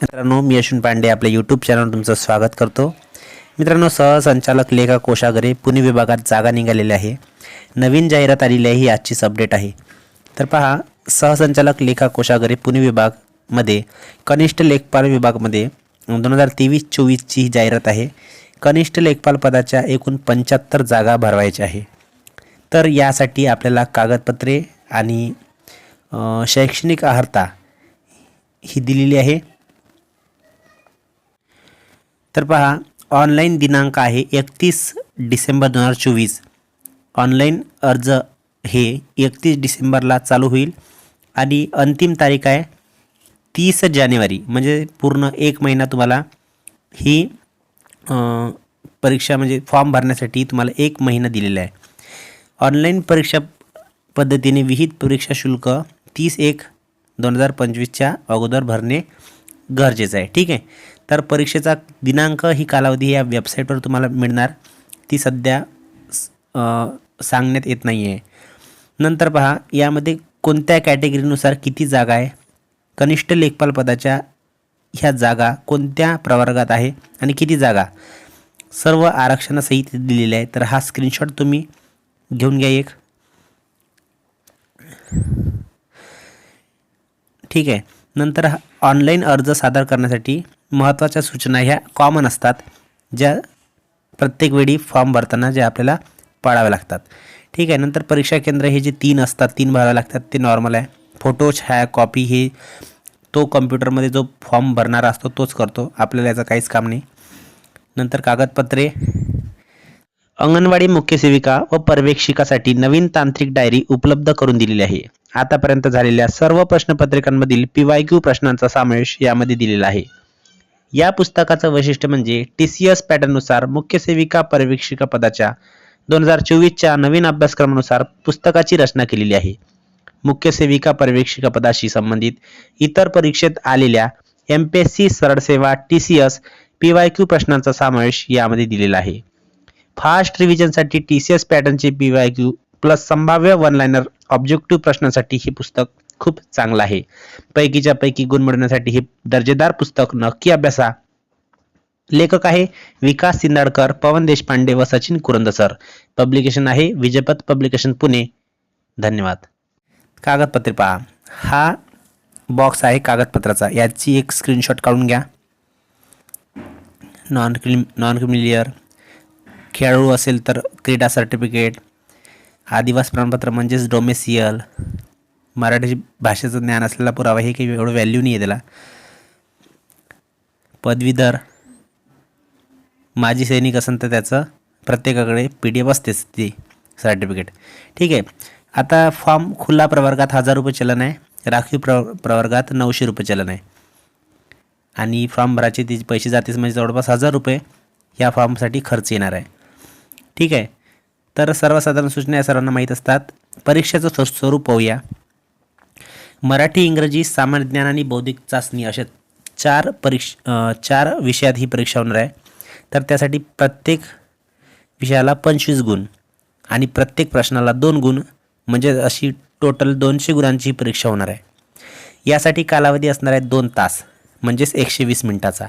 मित्रांनो मी अश्विन पांडे आपल्या यूट्यूब चॅनलवर तुमचं स्वागत करतो. मित्रांनो सहसंचालक लेखा कोशागरे पुणे विभागात जागा निघालेल्या आहे. नवीन जाहिरात आलेली आहे ही आजचीच अपडेट आहे. तर पहा सहसंचालक लेखा कोशागरे पुणे विभागमध्ये कनिष्ठ लेखपाल विभागमध्ये दोन हजार तेवीस चोवीसची ही जाहिरात आहे. कनिष्ठ लेखपाल पदाच्या एकूण पंच्याहत्तर जागा भरवायच्या आहे. तर यासाठी आपल्याला कागदपत्रे आणि शैक्षणिक अर्हता ही दिलेली आहे. तर पहा ऑनलाईन दिनांक आहे एकतीस डिसेंबर दोन हजार चोवीस. ऑनलाईन अर्ज हे एकतीस डिसेंबरला चालू होईल आणि अंतिम तारीख आहे तीस जानेवारी म्हणजे पूर्ण एक महिना तुम्हाला ही परीक्षा म्हणजे फॉर्म भरण्यासाठी तुम्हाला एक महिना दिलेला आहे. ऑनलाईन परीक्षा पद्धतीने विहित परीक्षा शुल्क तीस एक दोन हजार पंचवीसच्या अगोदर भरणे गरजेचं आहे. ठीक आहे? तर परीक्षेचा दिनांक ही कालावधी या वेबसाईटवर तुम्हाला मिळणार. ती सध्या स- सांगण्यात येत नाही आहे नंतर पहा यामध्ये कोणत्या कॅटेगरीनुसार किती जागा आहे? कनिष्ठ लेखपाल पदाच्या ह्या जागा कोणत्या प्रवर्गात आहे आणि किती जागा? सर्व आरक्षणासहित दिलेले आहे तर हा स्क्रीनशॉट तुम्ही घेऊन घ्या एक. ठीक आहे. नंतर हा ऑनलाईन अर्ज सादर करण्यासाठी महत्त्वाच्या सूचना ह्या कॉमन असतात ज्या प्रत्येक वेळी फॉर्म भरताना ज्या आपल्याला पाळाव्या लागतात. ठीक आहे नंतर परीक्षा केंद्र हे जे तीन असतात तीन भरावे लागतात ते नॉर्मल आहे. फोटो छाया कॉपी हे तो कम्प्युटरमध्ये जो फॉर्म भरणारा असतो तोच करतो. आपल्याला याचं काहीच काम नाही. नंतर कागदपत्रे. अंगणवाडी मुख्य सेविका व पर्यवेक्षिकासाठी नवीन तांत्रिक डायरी उपलब्ध करून दिलेली आहे. आतापर्यंत झालेल्या सर्व प्रश्नपत्रिकांमधील पी वाय क्यू प्रश्नांचा समावेश यामध्ये दिलेला आहे. या पुस्तकाचं वैशिष्ट्य म्हणजे टी सी एस पॅटर्ननुसार मुख्य सेविका पर्यवेक्षिका पदाच्या दोन हजार चोवीसच्या नवीन अभ्यासक्रमानुसार पुस्तकाची रचना केलेली आहे. मुख्य सेविका पर्यवेक्षिका पदाशी संबंधित इतर परीक्षेत आलेल्या एम पी एस सी सरळ सेवा T C S P Y Q प्रश्नांचा समावेश यामध्ये दिलेला आहे. फास्ट रिव्हिजनसाठी टी सी एस पॅटर्नचे पी वाय क्यू प्लस संभाव्य वन लाईनर ऑब्जेक्टिव्ह प्रश्नांसाठी हे पुस्तक खूप चांगला आहे. पैकीच्या पैकी गुण मिळवण्यासाठी हे दर्जेदार पुस्तक नक्की अभ्यासा. लेखक आहे विकास सिंदाडकर पवन देशपांडे व सचिन कुरंदसर पब्लिकेशन आहे विजयपथ पब्लिकेशन पुणे. धन्यवाद. कागदपत्रे पहा. हा बॉक्स आहे कागदपत्राचा. याची एक स्क्रीनशॉट काढून घ्या. नॉन क्रिम नॉन क्रिमिलियर खेळाडू असेल तर क्रीडा सर्टिफिकेट आदिवास प्रमाणपत्र म्हणजेच डोमेसियल मराठी भाषेचं ज्ञान असलेला पुरावा हे काही एवढं व्हॅल्यू नाही आहे त्याला. पदवीधर माजी सैनिक असेल तर त्याचं प्रत्येकाकडे पी डी एफ असतेच ती सर्टिफिकेट ठीक आहे. आता फॉर्म खुला प्रवर्गात हजार रुपये चलन आहे. राखीव प्र प्रवर्गात नऊशे रुपये चलन आहे. आणि फॉर्म भरायचे त्याचे पैसे जातेच म्हणजे जवळपास हजार रुपये या फॉर्मसाठी खर्च येणार आहे. ठीक आहे. तर सर्वसाधारण सूचना या सर्वांना माहीत असतात. परीक्षेचं स्व- स्वरूप पाहूया. मराठी इंग्रजी सामान्य ज्ञान आणि बौद्धिक चाचणी अशा चार परीक्ष चार विषयात ही परीक्षा होणार आहे. तर त्यासाठी प्रत्येक विषयाला पंचवीस गुण आणि प्रत्येक प्रश्नाला दोन गुण म्हणजे अशी टोटल दोनशे गुणांची ही परीक्षा होणार आहे. यासाठी कालावधी असणार आहे दोन तास म्हणजेच एकशे वीस मिनिटाचा.